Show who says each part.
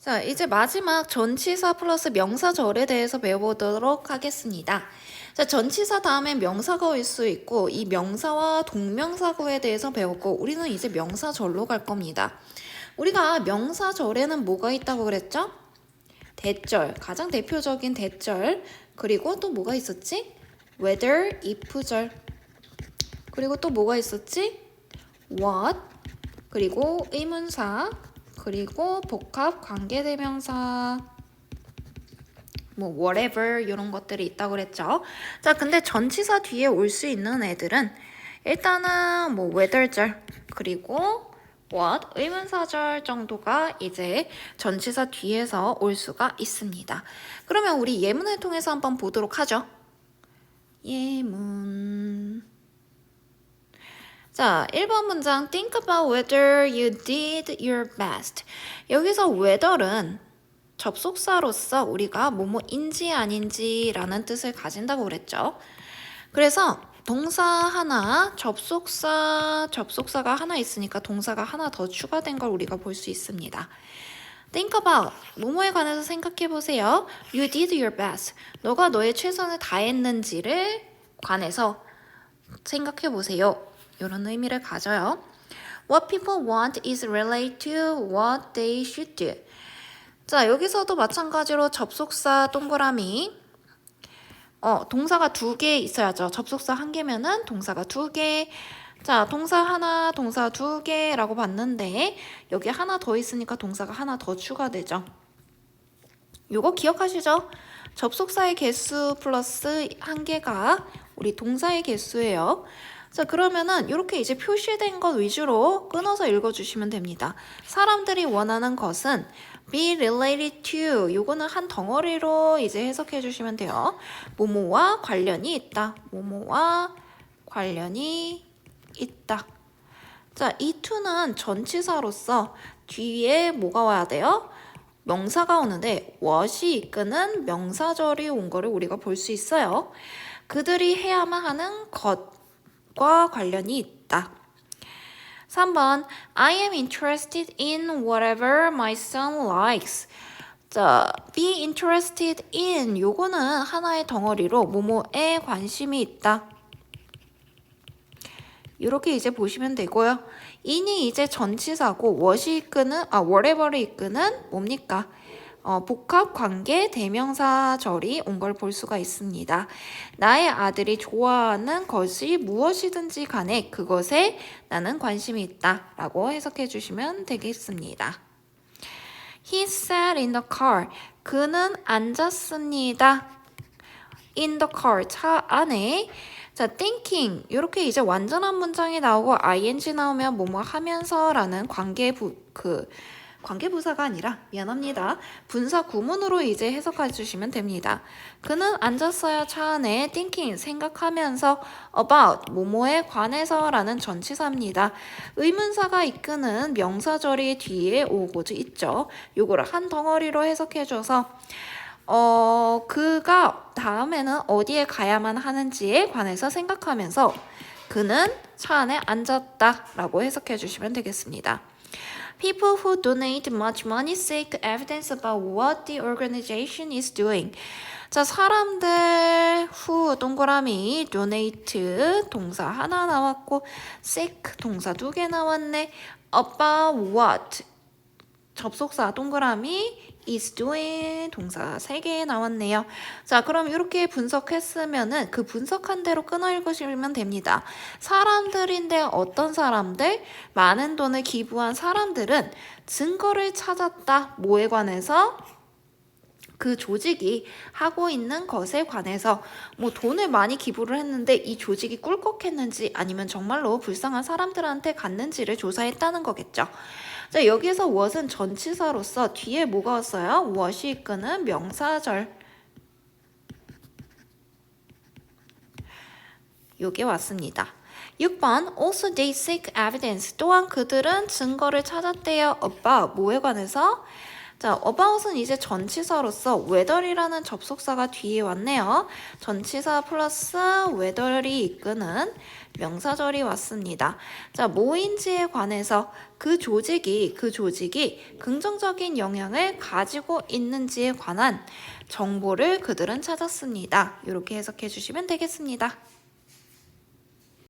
Speaker 1: 자, 이제 마지막 전치사 플러스 명사절에 대해서 배워보도록 하겠습니다. 자, 전치사 다음에 명사가 올 수 있고, 이 명사와 동명사구에 대해서 배웠고, 우리는 이제 명사절로 갈 겁니다. 우리가 명사절에는 뭐가 있다고 그랬죠? 대절, 가장 대표적인 대절. 그리고 또 뭐가 있었지? whether, if절. 그리고 또 뭐가 있었지? what, 그리고 의문사, 그리고 복합 관계대명사, 뭐 whatever 이런 것들이 있다고 그랬죠. 자, 근데 전치사 뒤에 올 수 있는 애들은 일단은 뭐 whether절 그리고 what 의문사절 정도가 이제 전치사 뒤에서 올 수가 있습니다. 그러면 우리 예문을 통해서 한번 보도록 하죠. 예문. 자, 1번 문장 think about whether you did your best. 여기서 whether는 접속사로서 우리가 뭐뭐인지 아닌지라는 뜻을 가진다고 그랬죠. 그래서 동사 하나, 접속사, 접속사가 하나 있으니까 동사가 하나 더 추가된 걸 우리가 볼 수 있습니다. Think about 뭐뭐에 관해서 생각해 보세요. You did your best. 너가 너의 최선을 다했는지를 관해서 생각해 보세요. 이런 의미를 가져요. What people want is related to what they should do. 자, 여기서도 마찬가지로 접속사 동그라미. 어, 동사가 두 개 있어야죠. 접속사 한 개면은 동사가 두 개. 자, 동사 하나, 동사 두 개라고 봤는데 여기 하나 더 있으니까 동사가 하나 더 추가되죠. 요거 기억하시죠? 접속사의 개수 플러스 한 개가 우리 동사의 개수예요. 자, 그러면은 이렇게 이제 표시된 것 위주로 끊어서 읽어주시면 됩니다. 사람들이 원하는 것은 be related to 요거는 한 덩어리로 이제 해석해 주시면 돼요. 뭐뭐와 관련이 있다. 뭐뭐와 관련이 있다. 자, 이 to는 전치사로서 뒤에 뭐가 와야 돼요? 명사가 오는데 what이 이끄는 명사절이 온 거를 우리가 볼 수 있어요. 그들이 해야만 하는 것 과 관련이 있다. 3번 I am interested in whatever my son likes. 자, be interested in 요거는 하나의 덩어리로 뭐뭐에 관심이 있다. 이렇게 이제 보시면 되고요. in이 이제 전치사고 what이 이끄는 아 whatever를 이끄는 뭡니까? 어, 복합 관계 대명사절이 온 걸 볼 수가 있습니다. 나의 아들이 좋아하는 것이 무엇이든지 간에 그것에 나는 관심이 있다. 라고 해석해 주시면 되겠습니다. He sat in the car. 그는 앉았습니다. in the car. 차 안에. 자, thinking. 이렇게 이제 완전한 문장이 나오고 ing 나오면 뭐뭐 하면서 라는 관계 부, 그, 관계부사가 아니라 미안합니다. 분사 구문으로 이제 해석해 주시면 됩니다. 그는 앉았어요 차 안에 thinking 생각하면서 about 뭐뭐에 관해서라는 전치사입니다. 의문사가 이끄는 명사절이 뒤에 오고지 있죠. 요거를 한 덩어리로 해석해 줘서 어 그가 다음에는 어디에 가야만 하는지에 관해서 생각하면서 그는 차 안에 앉았다 라고 해석해 주시면 되겠습니다. People who donate much money seek evidence about what the organization is doing. 자, 사람들 who 동그라미 donate 동사 하나 나왔고 seek 동사 두 개 나왔네. about what 접속사 동그라미 is doing 동사 세개 나왔네요. 자, 그럼 이렇게 분석했으면은 그 분석한 대로 끊어 읽으시면 됩니다. 사람들인데 어떤 사람들? 많은 돈을 기부한 사람들은 증거를 찾았다. 뭐에 관해서? 그 조직이 하고 있는 것에 관해서 뭐 돈을 많이 기부를 했는데 이 조직이 꿀꺽했는지 아니면 정말로 불쌍한 사람들한테 갔는지를 조사했다는 거겠죠. 자, 여기서 what은 전치사로서 뒤에 뭐가 왔어요? what이 이끄는 명사절. 요게 왔습니다. 6번 also they seek evidence 또한 그들은 증거를 찾았대요. about 뭐에 관해서? 자, about은 이제 전치사로서 whether이라는 접속사가 뒤에 왔네요. 전치사 플러스 whether이 이끄는 명사절이 왔습니다. 자, 뭐인지에 관해서 그 조직이 그 조직이 긍정적인 영향을 가지고 있는지에 관한 정보를 그들은 찾았습니다. 이렇게 해석해 주시면 되겠습니다.